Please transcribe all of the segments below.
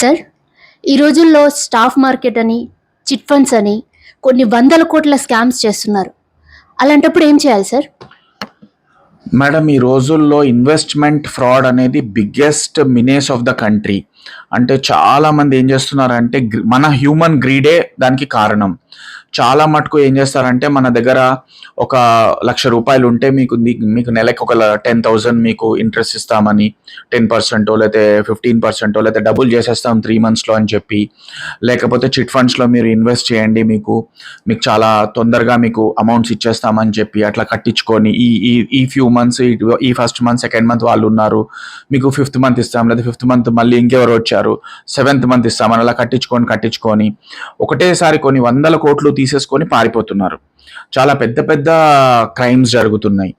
Sir. ఈ రోజుల్లో stock market అని చిట్ ఫండ్స్ అని కొన్ని వందల కోట్ల స్కామ్స్ చేస్తున్నారు. అలాంటప్పుడు ఏం చేయాలి సార్? మేడం ఈ రోజుల్లో ఇన్వెస్ట్మెంట్ ఫ్రాడ్ అనేది biggest menace of the country. అంటే చాలా మంది ఏం చేస్తున్నారంటే మన హ్యూమన్ గ్రీడే దానికి కారణం. చాలా మటుకు ఏం చేస్తారంటే మన దగ్గర ఒక లక్ష రూపాయలు ఉంటే మీకు మీకు నెలకు ఒక టెన్ థౌసండ్ మీకు ఇంట్రెస్ట్ ఇస్తామని టెన్ పర్సెంటో లేకపోతే ఫిఫ్టీన్ పర్సెంటో లేకపోతే డబుల్ చేసేస్తాం త్రీ మంత్స్లో అని చెప్పి. లేకపోతే చిట్ ఫండ్స్లో మీరు ఇన్వెస్ట్ చేయండి మీకు మీకు చాలా తొందరగా మీకు అమౌంట్స్ ఇచ్చేస్తామని చెప్పి అట్లా కట్టించుకొని ఈ ఈ ఈ ఫ్యూ మంత్స్ ఈ ఫస్ట్ మంత్ సెకండ్ మంత్ వాళ్ళు ఉన్నారు మీకు ఫిఫ్త్ మంత్ ఇస్తాం లేదా ఫిఫ్త్ మంత్ మళ్ళీ ఇంకెవరు వచ్చారు సెవెంత్ మంత్ ఇస్తామని అలా కట్టించుకొని కట్టించుకొని ఒకటేసారి కొన్ని వందల కోట్లు తీసేసుకొని పారిపోతున్నారు. చాలా పెద్ద పెద్ద క్రైమ్స్ జరుగుతున్నాయి.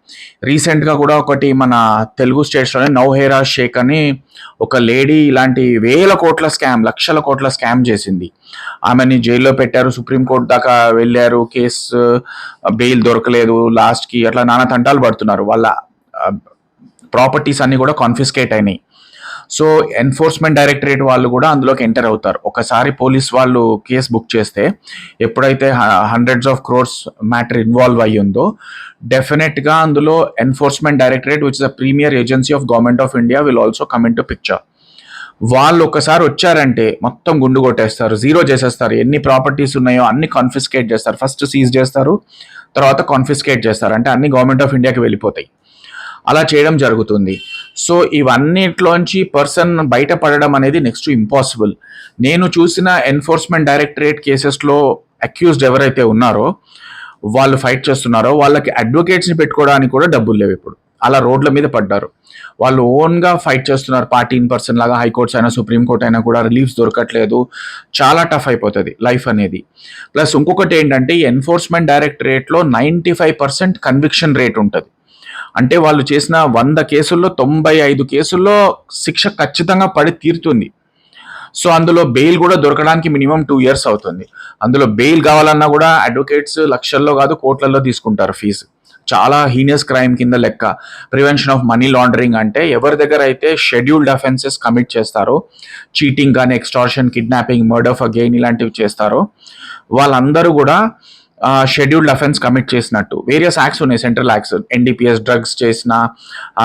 రీసెంట్గా కూడా ఒకటి మన తెలుగు స్టేట్స్లోనే నౌహేరా షేక్ అని ఒక లేడీ ఇలాంటి వేల కోట్ల స్కామ్ లక్షల కోట్ల స్కామ్ చేసింది. ఆమెని జైల్లో పెట్టారు సుప్రీంకోర్టు దాకా వెళ్ళారు కేసు బెయిల్ దొరకలేదు లాస్ట్కి అట్లా నానా తంటాలు పడుతున్నారు. వాళ్ళ ప్రాపర్టీస్ అన్నీ కూడా కాన్ఫిస్కేట్ అయినాయి. సో ఎన్ఫోర్స్మెంట్ డైరెక్టరేట్ వాళ్ళు కూడా అందులోకి ఎంటర్ అవుతారు. ఒకసారి పోలీస్ వాళ్ళు కేసు బుక్ చేస్తే ఎప్పుడైతే hundreds of crores matter involve అయ్యి ఉందో డెఫినెట్గా అందులో enforcement directorate which is the premier agency of government of India will also come into picture వాళ్ళు ఒకసారి వచ్చారంటే మొత్తం గుండు కొట్టేస్తారు జీరో చేసేస్తారు. ఎన్ని ప్రాపర్టీస్ ఉన్నాయో అన్ని కాన్ఫిస్కేట్ చేస్తారు. ఫస్ట్ సీజ్ చేస్తారు తర్వాత కాన్ఫిస్కేట్ చేస్తారు. అంటే అన్ని గవర్నమెంట్ ఆఫ్ ఇండియాకి వెళ్ళిపోతాయి. అలా చేయడం జరుగుతుంది. సో ఇవన్నిట్లోంచి పర్సన్ బయటపడడం అనేది నెక్స్ట్ ఇంపాసిబుల్. నేను చూసిన ఎన్ఫోర్స్మెంట్ డైరెక్టరేట్ కేసెస్లో అక్యూజ్డ్ ఎవరైతే ఉన్నారో వాళ్ళు ఫైట్ చేస్తున్నారో వాళ్ళకి అడ్వకేట్స్ని పెట్టుకోవడానికి కూడా డబ్బులు లేవు ఇప్పుడు. అలా రోడ్ల మీద పడ్డారు. వాళ్ళు ఓన్గా ఫైట్ చేస్తున్నారు. పార్టీ ఇన్ పర్సన్ లాగా హైకోర్ట్స్ అయినా సుప్రీంకోర్ట్ అయినా కూడా రిలీఫ్స్ దొరకట్లేదు. చాలా టఫ్ అయిపోతుంది లైఫ్ అనేది. ప్లస్ ఇంకొకటి ఏంటంటే enforcement డైరెక్టరేట్లో ninety five percent conviction rate ఉంటుంది. అంటే వాళ్ళు చేసిన వంద కేసుల్లో తొంభై ఐదు కేసుల్లో శిక్ష ఖచ్చితంగా పడి తీరుతుంది. సో అందులో బెయిల్ కూడా దొరకడానికి మినిమం టూ ఇయర్స్ అవుతుంది. అందులో బెయిల్ కావాలన్నా కూడా అడ్వకేట్స్ లక్షల్లో కాదు కోట్లలో తీసుకుంటారు ఫీజు. చాలా హీనియస్ క్రైమ్ కింద లెక్క. ప్రివెన్షన్ ఆఫ్ మనీ లాండరింగ్ అంటే ఎవరి దగ్గర అయితే షెడ్యూల్డ్ అఫెన్సెస్ కమిట్ చేస్తారో చీటింగ్ కానీ extortion kidnapping murder for gain ఇలాంటివి చేస్తారో వాళ్ళందరూ కూడా షెడ్యూల్డ్ అఫెన్స్ కమిట్ చేసినట్టు. వేరియస్ యాక్ట్స్ ఉన్నాయి సెంట్రల్ యాక్ట్స్ ఎన్డీపీఎస్ డ్రగ్స్ చేసిన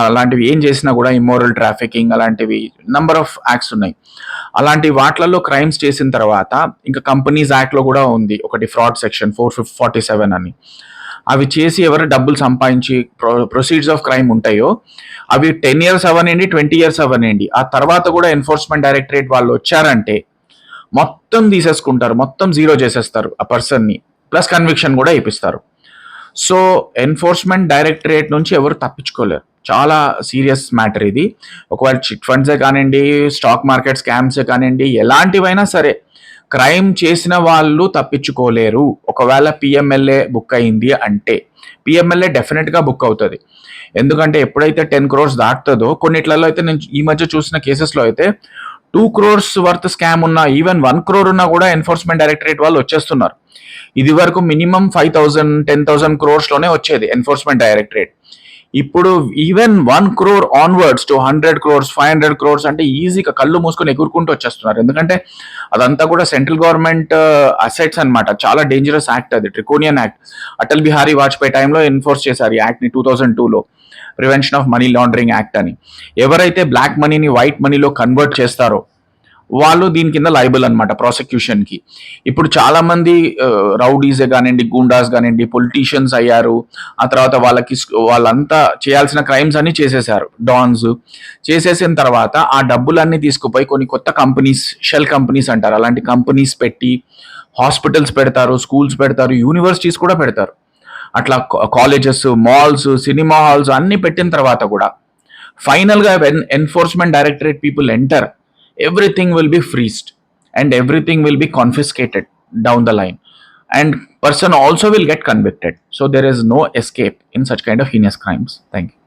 అలాంటివి ఏం చేసినా కూడా ఇమ్మోరల్ ట్రాఫికింగ్ అలాంటివి నంబర్ ఆఫ్ యాక్ట్స్ ఉన్నాయి. అలాంటి వాటిలలో క్రైమ్స్ చేసిన తర్వాత ఇంకా కంపెనీస్ యాక్ట్లో కూడా ఉంది. ఒకటి fraud section four fif forty seven అని. అవి చేసి ఎవరు డబ్బులు సంపాదించి ప్రొ ప్రొసీడ్స్ ఆఫ్ క్రైమ్ ఉంటాయో అవి టెన్ ఇయర్స్ అవ్వనండి ట్వంటీ ఇయర్స్ అవ్వనండి ఆ తర్వాత కూడా ఎన్ఫోర్స్మెంట్ డైరెక్టరేట్ వాళ్ళు వచ్చారంటే మొత్తం తీసేసుకుంటారు మొత్తం జీరో చేసేస్తారు ఆ పర్సన్ని ప్లస్ కన్విక్షన్ కూడా ఇప్పిస్తారు. సో ఎన్ఫోర్స్మెంట్ డైరెక్టరేట్ నుంచి ఎవరు తప్పించుకోలేరు. చాలా సీరియస్ మ్యాటర్ ఇది. ఒకవేళ చిట్ ఫండ్సే కానివ్వండి స్టాక్ మార్కెట్ స్కామ్సే కానివ్వండి ఎలాంటివైనా సరే క్రైమ్ చేసిన వాళ్ళు తప్పించుకోలేరు. ఒకవేళ పిఎంఎల్ఏ బుక్ అయింది అంటే పిఎంఎల్ఏ డెఫినెట్గా బుక్ అవుతుంది. ఎందుకంటే ఎప్పుడైతే టెన్ క్రోర్స్ దాటుతుందో కొన్నిట్లలో అయితే నేను ఈ మధ్య చూసిన కేసెస్లో అయితే టూ క్రోర్స్ వర్త్ స్కామ్ ఉన్నా ఈవెన్ వన్ క్రోర్ ఉన్నా కూడా ఎన్ఫోర్స్మెంట్ డైరెక్టరేట్ వాళ్ళు వచ్చేస్తున్నారు. ఇది వరకు minimum five thousand ten thousand క్రోర్స్లోనే వచ్చేది ఎన్ఫోర్స్మెంట్ డైరెక్టరేట్ ఇప్పుడు even one crore onwards to hundred crores five hundred crores అంటే ఈజీగా కళ్ళు మూసుకొని ఎగురుకుంటూ వచ్చేస్తున్నారు. ఎందుకంటే అదంతా కూడా సెంట్రల్ గవర్నమెంట్ అసెట్స్ అన్నమాట. చాలా డేంజరస్ యాక్ట్ అది ట్రికోనియన్ యాక్ట్ అటల్ బిహారీ వాజ్పేయి టైంలో ఎన్ఫోర్స్ చేశారు ఈ యాక్ట్ని టూ థౌజండ్ టూలో prevention of money laundering act అని. ఎవరైతే బ్లాక్ మనీని వైట్ మనీలో కన్వర్ట్ చేస్తారో వాళ్ళు దీని కింద లైబుల్ అనమాట ప్రాసిక్యూషన్కి ఇప్పుడు చాలా మంది రౌడీసే కానివ్వండి గూండాస్ కానివ్వండి పొలిటీషియన్స్ అయ్యారు. ఆ తర్వాత వాళ్ళకి వాళ్ళంతా చేయాల్సిన క్రైమ్స్ అన్ని చేసేసారు డాన్స్ చేసేసిన తర్వాత ఆ డబ్బులన్నీ తీసుకుపోయి కొన్ని కొత్త కంపెనీస్ షెల్ కంపెనీస్ అంటారు. అలాంటి కంపెనీస్ పెట్టి హాస్పిటల్స్ పెడతారు స్కూల్స్ పెడతారు యూనివర్సిటీస్ కూడా పెడతారు. అట్లా కాలేజెస్ మాల్స్ సినిమా హాల్స్ అన్ని పెట్టిన తర్వాత కూడా ఫైనల్గా when enforcement directorate people enter everything will be freezed and everything will be confiscated down the line and person also will get convicted so there is no escape in such kind of heinous crimes thank you